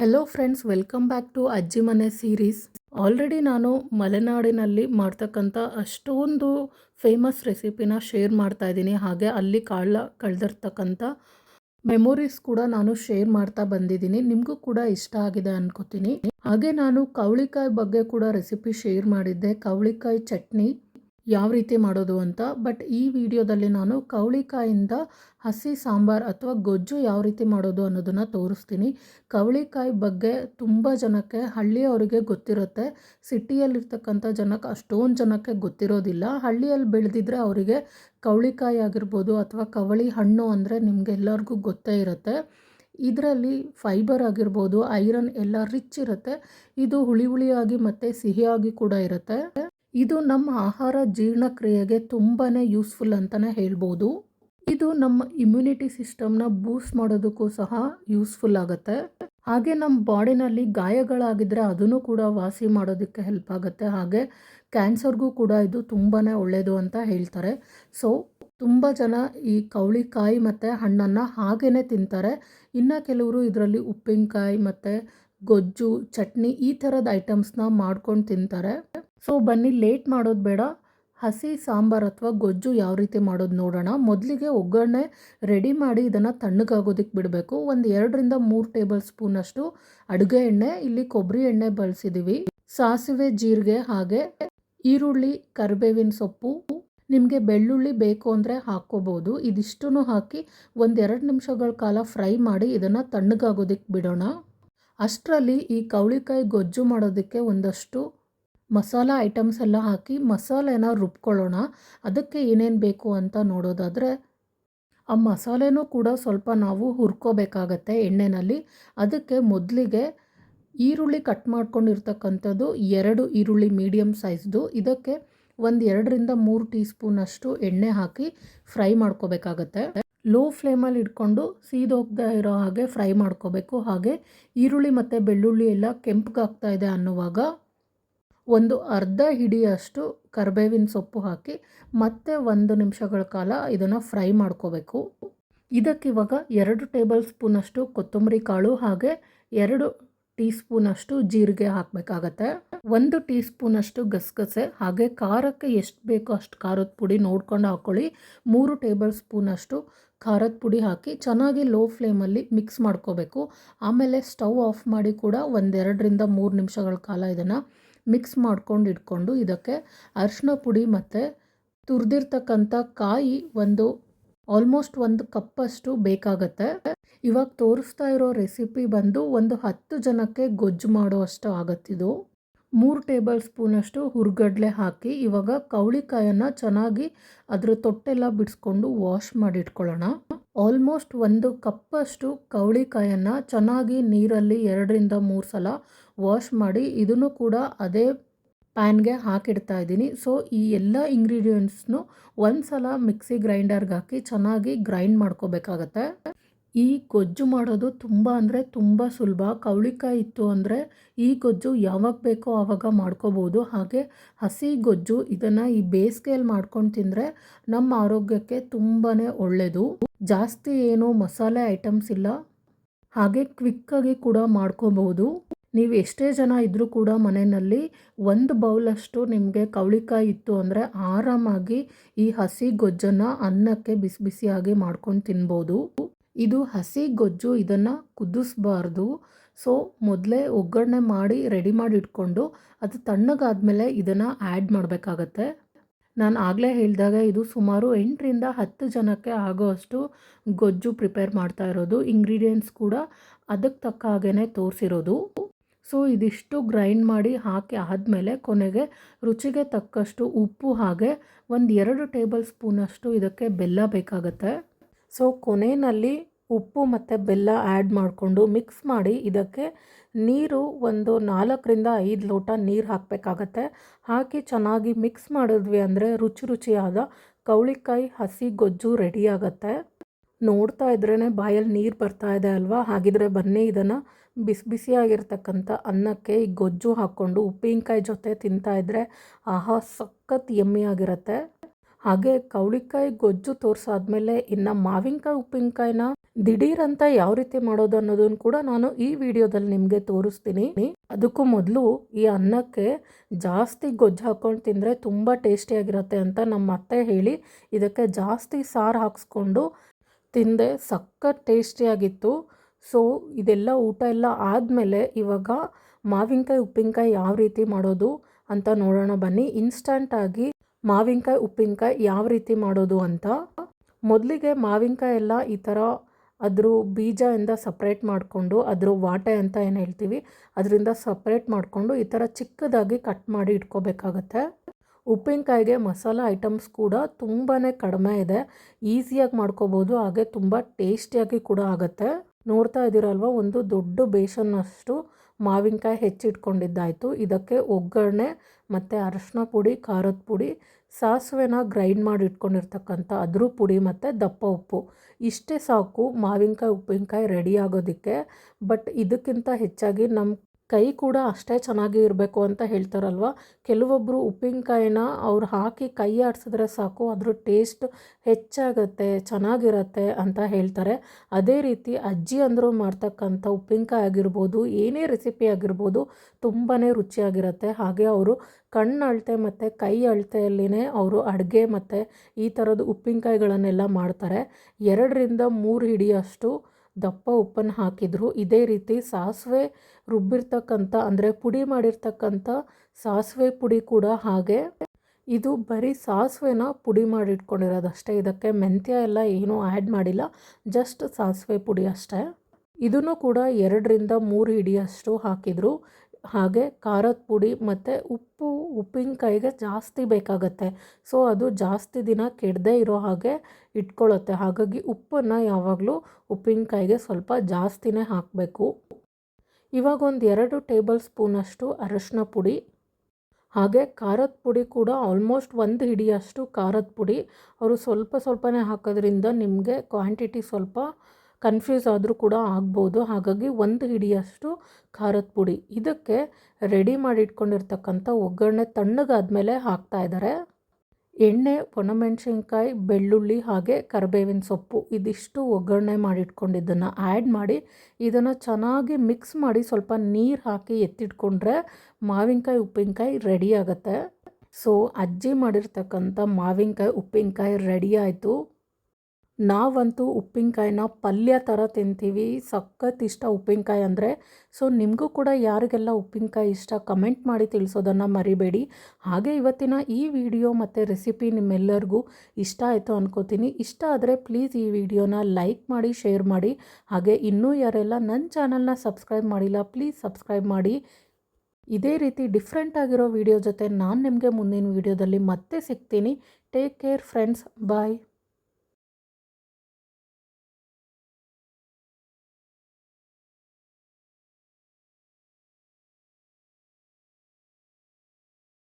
Hello friends welcome back to ಅಜ್ಜಿ ಮನೆ series already ನಾನು ಮಲೆನಾಡಿನಲ್ಲಿ ಮಾಡ್ತಕ್ಕಂಥ ಅಷ್ಟೊಂದು ಫೇಮಸ್ ರೆಸಿಪಿನ ಶೇರ್ ಮಾಡ್ತಾ ಇದ್ದೀನಿ. ಹಾಗೆ ಅಲ್ಲಿ ಕಾಳ ಕಳೆದಿರ್ತಕ್ಕಂಥ ಮೆಮೊರೀಸ್ ಕೂಡ ನಾನು ಶೇರ್ ಮಾಡ್ತಾ ಬಂದಿದ್ದೀನಿ. ನಿಮಗೂ ಕೂಡ ಇಷ್ಟ ಆಗಿದೆ ಅನ್ಕೋತೀನಿ. ಹಾಗೆ ನಾನು ಕವಳಿಕಾಯಿ ಬಗ್ಗೆ ಕೂಡ ರೆಸಿಪಿ ಶೇರ್ ಮಾಡಿದ್ದೆ. ಕವಳಿಕಾಯಿ ಚಟ್ನಿ. ಯಾವ ರೀತಿ ಮಾಡೋದು ಅಂತ. ಬಟ್ ಈ ವಿಡಿಯೋದಲ್ಲಿ ನಾನು ಕವಳಿಕಾಯಿಂದ ಹಸಿ ಸಾಂಬಾರ್ ಅಥವಾ ಗೊಜ್ಜು ಯಾವ ರೀತಿ ಮಾಡೋದು ಅನ್ನೋದನ್ನು ತೋರಿಸ್ತೀನಿ. ಕವಳಿಕಾಯಿ ಬಗ್ಗೆ ತುಂಬ ಜನಕ್ಕೆ, ಹಳ್ಳಿಯವರಿಗೆ ಗೊತ್ತಿರುತ್ತೆ. ಸಿಟಿಯಲ್ಲಿರ್ತಕ್ಕಂಥ ಜನಕ್ಕೆ ಅಷ್ಟೊಂದು ಜನಕ್ಕೆ ಗೊತ್ತಿರೋದಿಲ್ಲ. ಹಳ್ಳಿಯಲ್ಲಿ ಬೆಳೆದಿದ್ರೆ ಅವರಿಗೆ ಕವಳಿಕಾಯಿ ಆಗಿರ್ಬೋದು ಅಥವಾ ಕವಳಿ ಹಣ್ಣು ಅಂದರೆ ನಿಮಗೆಲ್ಲರಿಗೂ ಗೊತ್ತೇ ಇರುತ್ತೆ. ಇದರಲ್ಲಿ ಫೈಬರ್ ಆಗಿರ್ಬೋದು, ಐರನ್ ಎಲ್ಲ ರಿಚ್ ಇರುತ್ತೆ. ಇದು ಹುಳಿ ಹುಳಿಯಾಗಿ ಮತ್ತು ಸಿಹಿಯಾಗಿ ಕೂಡ ಇರುತ್ತೆ. ಇದು ನಮ್ಮ ಆಹಾರ ಜೀರ್ಣಕ್ರಿಯೆಗೆ ತುಂಬಾ ಯೂಸ್ಫುಲ್ ಅಂತಲೇ ಹೇಳ್ಬೋದು. ಇದು ನಮ್ಮ ಇಮ್ಯುನಿಟಿ ಸಿಸ್ಟಮ್ನ ಬೂಸ್ಟ್ ಮಾಡೋದಕ್ಕೂ ಸಹ ಯೂಸ್ಫುಲ್ ಆಗುತ್ತೆ. ಹಾಗೆ ನಮ್ಮ ಬಾಡಿನಲ್ಲಿ ಗಾಯಗಳಾಗಿದ್ದರೆ ಅದನ್ನು ಕೂಡ ವಾಸಿ ಮಾಡೋದಕ್ಕೆ ಹೆಲ್ಪ್ ಆಗುತ್ತೆ. ಹಾಗೆ ಕ್ಯಾನ್ಸರ್ಗೂ ಕೂಡ ಇದು ತುಂಬಾ ಒಳ್ಳೆಯದು ಅಂತ ಹೇಳ್ತಾರೆ. ಸೊ ತುಂಬ ಜನ ಈ ಕವಳಿಕಾಯಿ ಮತ್ತು ಹಣ್ಣನ್ನು ಹಾಗೇ ತಿಂತಾರೆ. ಇನ್ನು ಕೆಲವರು ಇದರಲ್ಲಿ ಉಪ್ಪಿನಕಾಯಿ ಮತ್ತು ಗೊಜ್ಜು, ಚಟ್ನಿ ಈ ಥರದ ಐಟಮ್ಸ್ನ ಮಾಡ್ಕೊಂಡು ತಿಂತಾರೆ. ಸೊ ಬನ್ನಿ, ಲೇಟ್ ಮಾಡೋದು ಬೇಡ. ಹಸಿ ಸಾಂಬಾರು ಅಥವಾ ಗೊಜ್ಜು ಯಾವ ರೀತಿ ಮಾಡೋದು ನೋಡೋಣ. ಮೊದಲಿಗೆ ಒಗ್ಗರಣೆ ರೆಡಿ ಮಾಡಿ ಇದನ್ನು ತಣ್ಣಗಾಗೋದಕ್ಕೆ ಬಿಡಬೇಕು. ಒಂದು ಎರಡರಿಂದ ಮೂರು ಟೇಬಲ್ ಸ್ಪೂನಷ್ಟು ಅಡುಗೆ ಎಣ್ಣೆ, ಇಲ್ಲಿ ಕೊಬ್ಬರಿ ಎಣ್ಣೆ ಬಳಸಿದ್ದೀವಿ ಸಾಸಿವೆ, ಜೀರಿಗೆ ಹಾಗೆ ಈರುಳ್ಳಿ, ಕರಿಬೇವಿನ ಸೊಪ್ಪು. ನಿಮಗೆ ಬೆಳ್ಳುಳ್ಳಿ ಬೇಕು ಅಂದರೆ ಹಾಕ್ಕೋಬೋದು. ಇದಿಷ್ಟೂ ಹಾಕಿ ಒಂದೆರಡು ನಿಮಿಷಗಳ ಕಾಲ ಫ್ರೈ ಮಾಡಿ ಇದನ್ನು ತಣ್ಣಗಾಗೋದಕ್ಕೆ ಬಿಡೋಣ. ಅಷ್ಟರಲ್ಲಿ ಈ ಕವಳಿಕಾಯಿ ಗೊಜ್ಜು ಮಾಡೋದಕ್ಕೆ ಒಂದಷ್ಟು ಮಸಾಲ ಐಟಮ್ಸ್ ಎಲ್ಲ ಹಾಕಿ ಮಸಾಲೆನ ರುಬ್ಕೊಳ್ಳೋಣ. ಅದಕ್ಕೆ ಏನೇನು ಬೇಕು ಅಂತ ನೋಡೋದಾದರೆ, ಆ ಮಸಾಲೆನೂ ಕೂಡ ಸ್ವಲ್ಪ ನಾವು ಹುರ್ಕೋಬೇಕಾಗತ್ತೆ ಎಣ್ಣೆಯಲ್ಲಿ ಅದಕ್ಕೆ ಮೊದಲಿಗೆ ಈರುಳ್ಳಿ ಕಟ್ ಮಾಡ್ಕೊಂಡಿರ್ತಕ್ಕಂಥದ್ದು ಎರಡು ಈರುಳ್ಳಿ ಮೀಡಿಯಮ್ ಸೈಜ್ದು. ಇದಕ್ಕೆ ಒಂದು ಎರಡರಿಂದ ಮೂರು ಟೀ ಸ್ಪೂನಷ್ಟು ಎಣ್ಣೆ ಹಾಕಿ ಫ್ರೈ ಮಾಡ್ಕೋಬೇಕಾಗತ್ತೆ. ಲೋ ಫ್ಲೇಮಲ್ಲಿ ಇಟ್ಕೊಂಡು ಸೀದೋಗ್ತಾ ಇರೋ ಹಾಗೆ ಫ್ರೈ ಮಾಡ್ಕೋಬೇಕು. ಹಾಗೆ ಈರುಳ್ಳಿ ಮತ್ತು ಬೆಳ್ಳುಳ್ಳಿ ಎಲ್ಲ ಕೆಂಪಗಾಗ್ತಾ ಇದೆ ಅನ್ನುವಾಗ ಒಂದು ಅರ್ಧ ಹಿಡಿಯಷ್ಟು ಕರ್ಬೇವಿನ ಸೊಪ್ಪು ಹಾಕಿ ಮತ್ತೆ ಒಂದು ನಿಮಿಷಗಳ ಕಾಲ ಇದನ್ನು ಫ್ರೈ ಮಾಡ್ಕೋಬೇಕು. ಇದಕ್ಕಿವಾಗ ಎರಡು ಟೇಬಲ್ ಸ್ಪೂನಷ್ಟು ಕೊತ್ತಂಬರಿ ಕಾಳು ಹಾಗೆ ಎರಡು ಟೀ ಸ್ಪೂನಷ್ಟು ಜೀರಿಗೆ ಹಾಕಬೇಕಾಗತ್ತೆ. ಒಂದು ಟೀ ಸ್ಪೂನಷ್ಟು ಗಸಗಸೆ ಹಾಗೆ ಖಾರಕ್ಕೆ ಎಷ್ಟು ಬೇಕೋ ಅಷ್ಟು ಖಾರದ ಪುಡಿ ನೋಡ್ಕೊಂಡು ಹಾಕ್ಕೊಳ್ಳಿ ಮೂರು ಟೇಬಲ್ ಸ್ಪೂನಷ್ಟು ಖಾರದ ಪುಡಿ ಹಾಕಿ ಚೆನ್ನಾಗಿ ಲೋ ಫ್ಲೇಮಲ್ಲಿ ಮಿಕ್ಸ್ ಮಾಡ್ಕೋಬೇಕು. ಆಮೇಲೆ ಸ್ಟವ್ ಆಫ್ ಮಾಡಿ ಕೂಡ ಒಂದೆರಡರಿಂದ ಮೂರು ನಿಮಿಷಗಳ ಕಾಲ ಇದನ್ನು ಮಿಕ್ಸ್ ಮಾಡ್ಕೊಂಡು ಇಟ್ಕೊಂಡು ಇದಕ್ಕೆ ಅರಿಶಿನ ಪುಡಿ ಮತ್ತು ತುರಿದಿರ್ತಕ್ಕಂಥ ಕಾಯಿ ಒಂದು ಆಲ್ಮೋಸ್ಟ್ ಒಂದು ಕಪ್ಪಷ್ಟು ಬೇಕಾಗತ್ತೆ. ಇವಾಗ ತೋರಿಸ್ತಾ ಇರೋ ರೆಸಿಪಿ ಬಂದು ಒಂದು ಹತ್ತು ಜನಕ್ಕೆ ಗೊಜ್ಜು ಮಾಡೋ ಅಷ್ಟು ಆಗತ್ತಿದು ಮೂರು ಟೇಬಲ್ ಸ್ಪೂನಷ್ಟು ಹುರ್ಗಡ್ಲೆ ಹಾಕಿ ಇವಾಗ ಕವಳಿಕಾಯನ್ನು ಚೆನ್ನಾಗಿ ಅದರ ತೊಟ್ಟೆಲ್ಲ ಬಿಡಿಸ್ಕೊಂಡು ವಾಶ್ ಮಾಡಿ ಇಟ್ಕೊಳ್ಳೋಣ. ಆಲ್ಮೋಸ್ಟ್ ಒಂದು ಕಪ್ಪಷ್ಟು ಕವಳಿಕಾಯನ್ನು ಚೆನ್ನಾಗಿ ನೀರಲ್ಲಿ ಎರಡರಿಂದ ಮೂರು ಸಲ ವಾಶ್ ಮಾಡಿ ಇದನ್ನು ಕೂಡ ಅದೇ ಪ್ಯಾನ್ಗೆ ಹಾಕಿಡ್ತಾ ಇದ್ದೀನಿ. ಸೊ ಈ ಎಲ್ಲ ಇಂಗ್ರೀಡಿಯೆಂಟ್ಸ್ನು ಒಂದು ಸಲ ಮಿಕ್ಸಿ ಗ್ರೈಂಡರ್ಗೆ ಹಾಕಿ ಚೆನ್ನಾಗಿ ಗ್ರೈಂಡ್ ಮಾಡ್ಕೋಬೇಕಾಗತ್ತೆ. ಈ ಗೊಜ್ಜು ಮಾಡೋದು ತುಂಬ ಅಂದರೆ ತುಂಬ ಸುಲಭ. ಕವಳಿಕಾಯಿ ಇತ್ತು ಅಂದರೆ ಈ ಗೊಜ್ಜು ಯಾವಾಗ ಬೇಕೋ ಆವಾಗ ಮಾಡ್ಕೋಬೋದು. ಹಾಗೆ ಹಸಿ ಗೊಜ್ಜು ಇದನ್ನು ಈ ಬೇಸಿಗೆಯಲ್ಲಿ ಮಾಡ್ಕೊಂಡು ತಿಂದರೆ ನಮ್ಮ ಆರೋಗ್ಯಕ್ಕೆ ತುಂಬಾ ಒಳ್ಳೆಯದು ಜಾಸ್ತಿ ಏನು ಮಸಾಲೆ ಐಟಮ್ಸ್ ಇಲ್ಲ. ಹಾಗೆ ಕ್ವಿಕ್ಕಾಗಿ ಕೂಡ ಮಾಡ್ಕೋಬಹುದು ನೀವು ಎಷ್ಟೇ ಜನ ಇದ್ದರೂ ಕೂಡ ಮನೆಯಲ್ಲಿ ಒಂದು ಬೌಲಷ್ಟು ನಿಮಗೆ ಕವಳಿಕಾಯಿ ಇತ್ತು ಅಂದರೆ ಆರಾಮಾಗಿ ಈ ಹಸಿ ಗೊಜ್ಜನ್ನು ಅನ್ನಕ್ಕೆ ಬಿಸಿ ಬಿಸಿಯಾಗಿ ಮಾಡ್ಕೊಂಡು ತಿನ್ಬೋದು. ಇದು ಹಸಿ ಗೊಜ್ಜು ಇದನ್ನು ಕುದಿಸ್ಬಾರ್ದು. ಸೊ, ಮೊದಲೇ ಒಗ್ಗರಣೆ ಮಾಡಿ ರೆಡಿ ಮಾಡಿ ಇಟ್ಕೊಂಡು ಅದು ತಣ್ಣಗಾದಮೇಲೆ ಇದನ್ನು ಆ್ಯಡ್ ಮಾಡಬೇಕಾಗತ್ತೆ. ನಾನು ಆಗಲೇ ಹೇಳಿದಾಗ ಇದು ಸುಮಾರು ಎಂಟರಿಂದ ಹತ್ತು ಜನಕ್ಕೆ ಆಗೋಷ್ಟು ಗೊಜ್ಜು ಪ್ರಿಪೇರ್ ಮಾಡ್ತಾ ಇರೋದು. ಇಂಗ್ರೀಡಿಯೆಂಟ್ಸ್ ಕೂಡ ಅದಕ್ಕೆ ತಕ್ಕ ಹಾಗೇ ತೋರಿಸಿರೋದು. ಸೊ ಇದಿಷ್ಟು ಗ್ರೈಂಡ್ ಮಾಡಿ ಹಾಕಿ ಆದಮೇಲೆ ಕೊನೆಗೆ ರುಚಿಗೆ ತಕ್ಕಷ್ಟು ಉಪ್ಪು ಹಾಗೆ ಒಂದು ಎರಡು ಟೇಬಲ್ ಸ್ಪೂನಷ್ಟು ಇದಕ್ಕೆ ಬೆಲ್ಲ ಬೇಕಾಗತ್ತೆ. ಸೊ ಕೊನೆಯಲ್ಲಿ ಉಪ್ಪು ಮತ್ತು ಬೆಲ್ಲ ಆ್ಯಡ್ ಮಾಡಿಕೊಂಡು ಮಿಕ್ಸ್ ಮಾಡಿ ಇದಕ್ಕೆ ನೀರು ಒಂದು ನಾಲ್ಕರಿಂದ ಐದು ಲೋಟ ನೀರು ಹಾಕಬೇಕಾಗತ್ತೆ. ಹಾಕಿ ಚೆನ್ನಾಗಿ ಮಿಕ್ಸ್ ಮಾಡಿದ್ವಿ ಅಂದರೆ ರುಚಿ ರುಚಿಯಾದ ಕವಳಿಕಾಯಿ ಹಸಿ ಗೊಜ್ಜು ರೆಡಿ ನೋಡ್ತಾ ಇದ್ರೇ ಬಾಯಲ್ಲಿ ನೀರು ಬರ್ತಾ ಇದೆ ಅಲ್ವಾ? ಹಾಗಿದ್ರೆ ಬನ್ನಿ ಇದನ್ನು ಬಿಸಿ ಬಿಸಿಯಾಗಿರ್ತಕ್ಕಂಥ ಅನ್ನಕ್ಕೆ ಈ ಗೊಜ್ಜು ಹಾಕ್ಕೊಂಡು ಉಪ್ಪಿನಕಾಯಿ ಜೊತೆ ತಿಂತಾ ಇದ್ರೆ ಆಹಾ, ಸಖತ್ ಆಗಿರುತ್ತೆ. ಹಾಗೆ ಕವಳಿಕಾಯಿ ಗೊಜ್ಜು ತೋರಿಸಾದ್ಮೇಲೆ ಇನ್ನು ಮಾವಿನಕಾಯಿ, ಉಪ್ಪಿನಕಾಯಿನ ದಿಢೀರ್ ಯಾವ ರೀತಿ ಮಾಡೋದು ಅನ್ನೋದನ್ನು ಕೂಡ ನಾನು ಈ ವಿಡಿಯೋದಲ್ಲಿ ನಿಮಗೆ ತೋರಿಸ್ತೀನಿ. ಅದಕ್ಕೂ ಮೊದಲು ಈ ಅನ್ನಕ್ಕೆ ಜಾಸ್ತಿ ಗೊಜ್ಜು ಹಾಕ್ಕೊಂಡು ತಿಂದರೆ ತುಂಬ ಟೇಸ್ಟಿಯಾಗಿರುತ್ತೆ ಅಂತ ನಮ್ಮ ಅತ್ತೆ ಹೇಳಿ ಇದಕ್ಕೆ ಜಾಸ್ತಿ ಸಾರು ಹಾಕ್ಸ್ಕೊಂಡು ತಿಂದೆ ಸಖತ್ ಟೇಸ್ಟಿಯಾಗಿತ್ತು. ಸೊ, ಇದೆಲ್ಲ ಊಟ ಎಲ್ಲ ಆದಮೇಲೆ ಇವಾಗ ಮಾವಿನಕಾಯಿ, ಉಪ್ಪಿನಕಾಯಿ ಯಾವ ರೀತಿ ಮಾಡೋದು ಅಂತ ನೋಡೋಣ ಬನ್ನಿ. ಇನ್ಸ್ಟಂಟಾಗಿ ಮಾವಿನಕಾಯಿ, ಉಪ್ಪಿನಕಾಯಿ ಯಾವ ರೀತಿ ಮಾಡೋದು ಅಂತ. ಮೊದಲಿಗೆ ಮಾವಿನಕಾಯಿ ಎಲ್ಲ ಈ ಥರ ಅದ್ರ ಬೀಜದಿಂದ ಸಪ್ರೇಟ್ ಮಾಡಿಕೊಂಡು, ಅದ್ರ ವಾಟೆ ಅಂತ ಏನು ಹೇಳ್ತೀವಿ, ಅದರಿಂದ ಸಪ್ರೇಟ್ ಮಾಡಿಕೊಂಡು ಈ ಥರ ಚಿಕ್ಕದಾಗಿ ಕಟ್ ಮಾಡಿ ಇಟ್ಕೋಬೇಕಾಗತ್ತೆ. ಉಪ್ಪಿನಕಾಯಿಗೆ ಮಸಾಲ ಐಟಮ್ಸ್ ಕೂಡ ತುಂಬಾ ಕಡಿಮೆ ಇದೆ. ಈಸಿಯಾಗಿ ಮಾಡ್ಕೋಬೋದು, ಹಾಗೆ ತುಂಬ ಟೇಸ್ಟಿಯಾಗಿ ಕೂಡ ಆಗುತ್ತೆ. ನೋಡ್ತಾ ಇದ್ದೀರಲ್ವ, ಒಂದು ದೊಡ್ಡ ಬೇಸನ್ನಷ್ಟು ಮಾವಿನಕಾಯಿ ಹೆಚ್ಚಿಟ್ಕೊಂಡಿದ್ದಾಯಿತು. ಇದಕ್ಕೆ ಒಗ್ಗರಣೆ ಮತ್ತು ಅರಶಿನ ಪುಡಿ, ಖಾರದ ಪುಡಿ, ಸಾಸಿವೆನ ಗ್ರೈಂಡ್ ಮಾಡಿ ಇಟ್ಕೊಂಡಿರ್ತಕ್ಕಂಥ ಅದ್ರ ಪುಡಿ ಮತ್ತು ದಪ್ಪ ಉಪ್ಪು. ಇಷ್ಟೇ ಸಾಕು ಮಾವಿನಕಾಯಿ, ಉಪ್ಪಿನಕಾಯಿ ರೆಡಿ ಆಗೋದಕ್ಕೆ. ಬಟ್ ಇದಕ್ಕಿಂತ ಹೆಚ್ಚಾಗಿ ನಮ್ಮ ಕೈ ಕೂಡ ಅಷ್ಟೇ ಚೆನ್ನಾಗಿ ಇರಬೇಕು ಅಂತ ಹೇಳ್ತಾರಲ್ವ? ಕೆಲವೊಬ್ಬರು ಉಪ್ಪಿನಕಾಯಿನ ಅವ್ರು ಹಾಕಿ ಕೈ ಆಡಿಸಿದ್ರೆ ಸಾಕು, ಅದ್ರ ಟೇಸ್ಟ್ ಹೆಚ್ಚಾಗತ್ತೆ, ಚೆನ್ನಾಗಿರತ್ತೆ ಅಂತ ಹೇಳ್ತಾರೆ. ಅದೇ ರೀತಿ ಅಜ್ಜಿ ಅಂದರು ಮಾಡ್ತಕ್ಕಂಥ ಉಪ್ಪಿನಕಾಯಿ ಆಗಿರ್ಬೋದು, ಏನೇ ರೆಸಿಪಿ ಆಗಿರ್ಬೋದು ತುಂಬಾ ರುಚಿಯಾಗಿರುತ್ತೆ. ಹಾಗೆ ಅವರು ಕಣ್ಣು ಅಳತೆ ಮತ್ತು ಕೈ ಅಳತೆಯಲ್ಲಿನೇ ಅವರು ಅಡುಗೆ ಮತ್ತು ಈ ಥರದ ಉಪ್ಪಿನಕಾಯಿಗಳನ್ನೆಲ್ಲ ಮಾಡ್ತಾರೆ. ಎರಡರಿಂದ ಮೂರು ಹಿಡಿಯಷ್ಟು ದಪ್ಪ ಉಪ್ಪನ್ನು ಹಾಕಿದ್ರು. ಇದೇ ರೀತಿ ಸಾಸಿವೆ ರುಬ್ಬಿರ್ತಕ್ಕಂಥ, ಅಂದರೆ ಪುಡಿ ಮಾಡಿರ್ತಕ್ಕಂಥ ಸಾಸಿವೆ ಪುಡಿ ಕೂಡ ಹಾಗೆ. ಇದು ಬರೀ ಸಾಸಿವೆನ ಪುಡಿ ಮಾಡಿಟ್ಕೊಂಡಿರೋದು ಅಷ್ಟೇ. ಇದಕ್ಕೆ ಮೆಂತ್ಯ ಎಲ್ಲ ಏನೂ ಆ್ಯಡ್ ಮಾಡಿಲ್ಲ. ಜಸ್ಟ್ ಸಾಸಿವೆ ಪುಡಿ ಅಷ್ಟೇ. ಇದನ್ನು ಕೂಡ ಎರಡರಿಂದ ಮೂರು ಹಿಡಿಯಷ್ಟು ಹಾಕಿದರು. ಹಾಗೆ ಖಾರದ ಪುಡಿ ಮತ್ತು ಉಪ್ಪು ಉಪ್ಪಿನಕಾಯಿಗೆ ಜಾಸ್ತಿ ಬೇಕಾಗತ್ತೆ. ಸೊ, ಅದು ಜಾಸ್ತಿ ದಿನ ಕೆಡದೇ ಇರೋ ಹಾಗೆ ಇಟ್ಕೊಳ್ಳುತ್ತೆ ಹಾಗಾಗಿ ಉಪ್ಪನ್ನು ಯಾವಾಗಲೂ ಉಪ್ಪಿನಕಾಯಿಗೆ ಸ್ವಲ್ಪ ಜಾಸ್ತಿನೇ ಹಾಕಬೇಕು. ಇವಾಗ ಒಂದು ಎರಡು ಟೇಬಲ್ ಸ್ಪೂನಷ್ಟು ಅರಶಿನ ಪುಡಿ, ಹಾಗೆ ಖಾರದ ಪುಡಿ ಕೂಡ ಆಲ್ಮೋಸ್ಟ್ ಒಂದು ಹಿಡಿಯಷ್ಟು ಖಾರದ ಪುಡಿ. ಅವರು ಸ್ವಲ್ಪ ಸ್ವಲ್ಪನೇ ಹಾಕೋದ್ರಿಂದ ನಿಮಗೆ ಕ್ವಾಂಟಿಟಿ ಸ್ವಲ್ಪ ಕನ್ಫ್ಯೂಸ್ ಆದರೂ ಕೂಡ ಆಗ್ಬೋದು. ಹಾಗಾಗಿ ಒಂದು ಹಿಡಿಯಷ್ಟು ಖಾರದ ಪುಡಿ. ಇದಕ್ಕೆ ರೆಡಿ ಮಾಡಿ ಇಟ್ಕೊಂಡಿರ್ತಕ್ಕಂಥ ಒಗ್ಗರಣೆ ತಣ್ಣಗಾದ್ಮೇಲೆ ಹಾಕ್ತಾ ಇದ್ದಾರೆ ಎಣ್ಣೆ, ಒಣಮೆಣಸಿನ್ಕಾಯಿ, ಬೆಳ್ಳುಳ್ಳಿ ಹಾಗೆ ಕರಿಬೇವಿನ ಸೊಪ್ಪು ಇದಿಷ್ಟು ಒಗ್ಗರಣೆ ಮಾಡಿಟ್ಕೊಂಡಿದ್ದನ್ನು ಆ್ಯಡ್ ಮಾಡಿ ಇದನ್ನು ಚೆನ್ನಾಗಿ ಮಿಕ್ಸ್ ಮಾಡಿ ಸ್ವಲ್ಪ ನೀರು ಹಾಕಿ ಎತ್ತಿಟ್ಕೊಂಡ್ರೆ ಮಾವಿನಕಾಯಿ, ಉಪ್ಪಿನಕಾಯಿ ರೆಡಿ ಆಗುತ್ತೆ. ಸೊ ಅಜ್ಜಿ ಮಾಡಿರ್ತಕ್ಕಂಥ ಮಾವಿನಕಾಯಿ, ಉಪ್ಪಿನಕಾಯಿ ರೆಡಿ ಆಯಿತು. ನಾವಂತೂ ಉಪ್ಪಿನಕಾಯಿನ ಪಲ್ಯ ಥರ ತಿಂತೀವಿ, ಸಖತ್ ಇಷ್ಟ ಉಪ್ಪಿನಕಾಯಿ ಅಂದರೆ. ಸೊ, ನಿಮಗೂ ಕೂಡ ಯಾರಿಗೆಲ್ಲ ಉಪ್ಪಿನಕಾಯಿ ಇಷ್ಟ ಕಮೆಂಟ್ ಮಾಡಿ ತಿಳಿಸೋದನ್ನು ಮರಿಬೇಡಿ. ಹಾಗೆ ಇವತ್ತಿನ ಈ ವಿಡಿಯೋ ಮತ್ತು ರೆಸಿಪಿ ನಿಮ್ಮೆಲ್ಲರಿಗೂ ಇಷ್ಟ ಆಯಿತು ಅನ್ಕೋತೀನಿ. ಇಷ್ಟ ಆದರೆ ಪ್ಲೀಸ್ ಈ ವಿಡಿಯೋನ ಲೈಕ್ ಮಾಡಿ, ಶೇರ್ ಮಾಡಿ. ಹಾಗೆ ಇನ್ನೂ ಯಾರೆಲ್ಲ ನನ್ನ ಚಾನಲ್ನ ಸಬ್ಸ್ಕ್ರೈಬ್ ಮಾಡಿಲ್ಲ, ಪ್ಲೀಸ್ ಸಬ್ಸ್ಕ್ರೈಬ್ ಮಾಡಿ. ಇದೇ ರೀತಿ ಡಿಫ್ರೆಂಟ್ ಆಗಿರೋ ವಿಡಿಯೋ ಜೊತೆ ನಾನು ನಿಮಗೆ ಮುಂದಿನ ವಿಡಿಯೋದಲ್ಲಿ ಮತ್ತೆ ಸಿಗ್ತೀನಿ. Take care friends, bye.